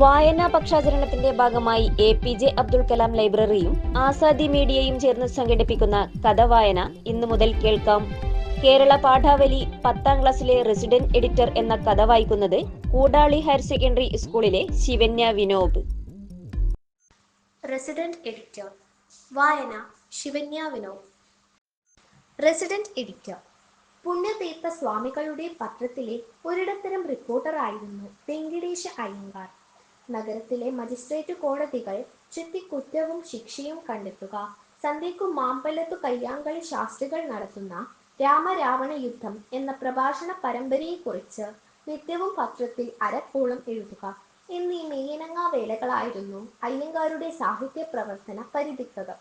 വായനാ പക്ഷാചരണത്തിന്റെ ഭാഗമായി A P J Abdul Kalam ലൈബ്രറിയും Azadi മീഡിയയും ചേർന്ന് സംഘടിപ്പിക്കുന്ന കഥ വായന ഇന്നു മുതൽ കേൾക്കാം. കേരള പാഠാവലി പത്താം ക്ലാസ്സിലെ റെസിഡന്റ് എഡിറ്റർ എന്ന കഥ വായിക്കുന്നത് കൂടാളി ഹയർ സെക്കൻഡറി സ്കൂളിലെ ശിവന്യ വിനോബ്. റെസിഡന്റ് എഡിറ്റർ വായന ശിവന്യ വിനോബ്. റെസിഡന്റ് എഡിറ്റർ പുണ്യതീർത്ഥ സ്വാമികളുടെ പത്രത്തിലെ ഒരിടത്തരം റിപ്പോർട്ടറായിരുന്നു വെങ്കിടേശ അയ്യങ്കാർ. നഗരത്തിലെ മജിസ്ട്രേറ്റ് കോടതികൾ ചുറ്റി കുറ്റവും ശിക്ഷയും കണ്ടെത്തുക സന്ധ്യയ്ക്കു മാമ്പലത്തു കയ്യാങ്കളി ശാസ്ത്രികൾ നടത്തുന്ന രാമരാവണ യുദ്ധം എന്ന പ്രഭാഷണ പരമ്പരയെക്കുറിച്ച് നിത്യവും പത്രത്തിൽ അരക്കോളം എഴുതുക. എന്നീ മേയനങ്ങാ വേലകളായിരുന്നു അയ്യങ്കാരുടെ സാഹിത്യ പ്രവർത്തന പരിധിക്കത്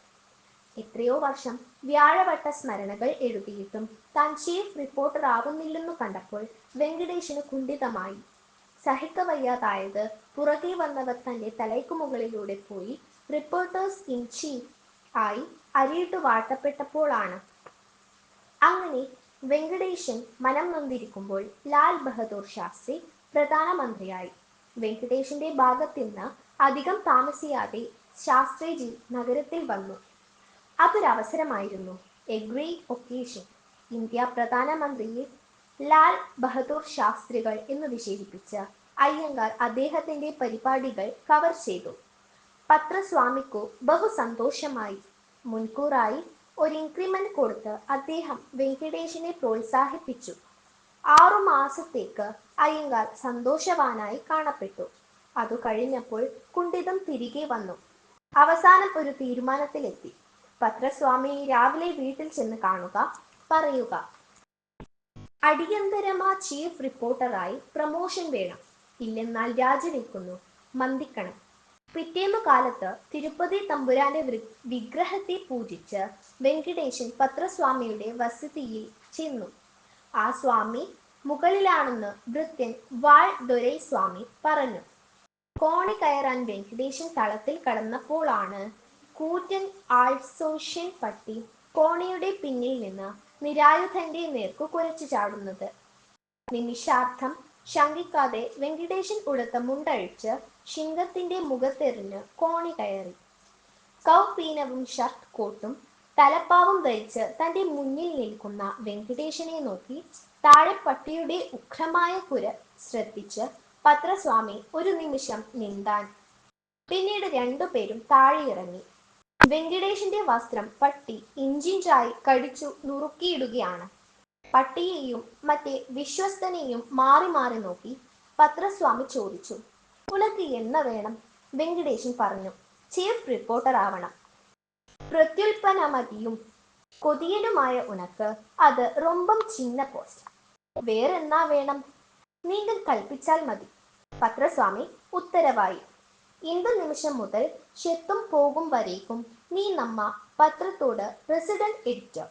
എത്രയോ വർഷം വ്യാഴവട്ട സ്മരണകൾ എഴുതിയിട്ടും താൻ ചീഫ് റിപ്പോർട്ടർ ആകുന്നില്ലെന്നു കണ്ടപ്പോൾ വെങ്കടേഷിന് കുണ്ഠിതമായി. സഹിക്കവയ്യാതായത് പുറകെ വന്നവർ തന്റെ തലയ്ക്കു മുകളിലൂടെ പോയി റിപ്പോർട്ടേഴ്സ് ഇൻ ചീഫ് ആയി അരിയിട്ട് വാട്ടപ്പെട്ടപ്പോഴാണ്. അങ്ങനെ വെങ്കടേശൻ മനം നൊന്തിരിക്കുമ്പോൾ ലാൽ ബഹദൂർ ശാസ്ത്രി പ്രധാനമന്ത്രിയായി. വെങ്കടേഷിന്റെ ഭാഗത്തുനിന്ന് അധികം താമസിയാതെ ശാസ്ത്രിജി നഗരത്തിൽ വന്നു. അതൊരവസരമായിരുന്നു. എ ഗ്രേറ്റ് ഒക്കേഷൻ ഇന്ത്യ പ്രധാനമന്ത്രിയെ ലാൽ ബഹദൂർ ശാസ്ത്രികൾ എന്ന് വിശേഷിപ്പിച്ച് അയ്യങ്കാർ അദ്ദേഹത്തിന്റെ പരിപാടികൾ കവർ ചെയ്തു. പത്രസ്വാമിക്കു ബഹു സന്തോഷമായി മുൻകൂറായി ഒരു ഇൻക്രിമെന്റ് കൊടുത്ത് അദ്ദേഹം വെങ്കടേഷിനെ പ്രോത്സാഹിപ്പിച്ചു. ആറു മാസത്തേക്ക് അയ്യങ്കാർ സന്തോഷവാനായി കാണപ്പെട്ടു. അതു കഴിഞ്ഞപ്പോൾ കുണ്ഠിതം തിരികെ വന്നു. അവസാനം ഒരു തീരുമാനത്തിലെത്തി. പത്രസ്വാമി രാവിലെ വീട്ടിൽ ചെന്ന് കാണുക പറയുക അടിയന്തരമാ ചീഫ് റിപ്പോർട്ടറായി പ്രമോഷൻ വേണം. ഇല്ലെന്നാൽ രാജിവെക്കുന്നു മന്തിക്കണം. പിറ്റേമ കാലത്ത് തിരുപ്പതി തമ്പുരാന്റെ വിഗ്രഹത്തെ പൂജിച്ച് വെങ്കടേശൻ പത്രസ്വാമിയുടെ വസതിയിൽ ചെന്നു. ആ സ്വാമി മുകളിലാണെന്ന് ഭൃത്യൻ വാൾ ദൊരൈ സ്വാമി പറഞ്ഞു. കോണി കയറാൻ വെങ്കടേശൻ തളത്തിൽ കടന്നപ്പോഴാണ് കൂറ്റൻ ആൾസോഷ്യൻ പട്ടി കോണിയുടെ പിന്നിൽ നിന്ന് നിരായുധന്റെ നേർക്കു കുരച്ചു ചാടുന്നത്. നിമിഷാർത്ഥം ശങ്കിക്കാതെ വെങ്കിടേശൻ ഉടുത്ത മുണ്ടഴിച്ച് ശിങ്കത്തിന്റെ മുഖത്തെറിഞ്ഞ് കോണി കയറി. കൗപീനവും ഷർട്ട് കോട്ടും തലപ്പാവും ധരിച്ച് തന്റെ മുന്നിൽ നിൽക്കുന്ന വെങ്കിടേശനെ നോക്കി താഴെ പട്ടിയുടെ ഉഗ്രമായ കുര ശ്രദ്ധിച്ച് പത്രസ്വാമി ഒരു നിമിഷം നിന്താൻ പിന്നീട് രണ്ടുപേരും താഴെ ഇറങ്ങി വെങ്കടേഷിന്റെ വസ്ത്രം പട്ടി ഇഞ്ചിഞ്ചായി കടിച്ചു നുറുക്കിയിടുകയാണ്. പട്ടിയെയും മറ്റേ വിശ്വസ്തനെയും മാറി മാറി നോക്കി പത്രസ്വാമി ചോദിച്ചു ഉനക്ക് എന്ന വേണം? വെങ്കടേശൻ പറഞ്ഞു ചീഫ് റിപ്പോർട്ടർ ആവണം. പ്രത്യുൽപ്പന്നമതിയും കൊതിയനുമായ ഉനക്ക് അത് റൊമ്പം ചിന്ന പോസ്റ്റ്. വേറെന്നാ വേണം? നീങ്കൾ കൽപ്പിച്ചാൽ മതി. പത്രസ്വാമി ഉത്തരവായി இந்த நிமிஷம் முதல் செத்தும் போகும் வரைக்கும் நீ நம்ம பத்திரத்தோட ரெசிடென்ட் எடிட்டர்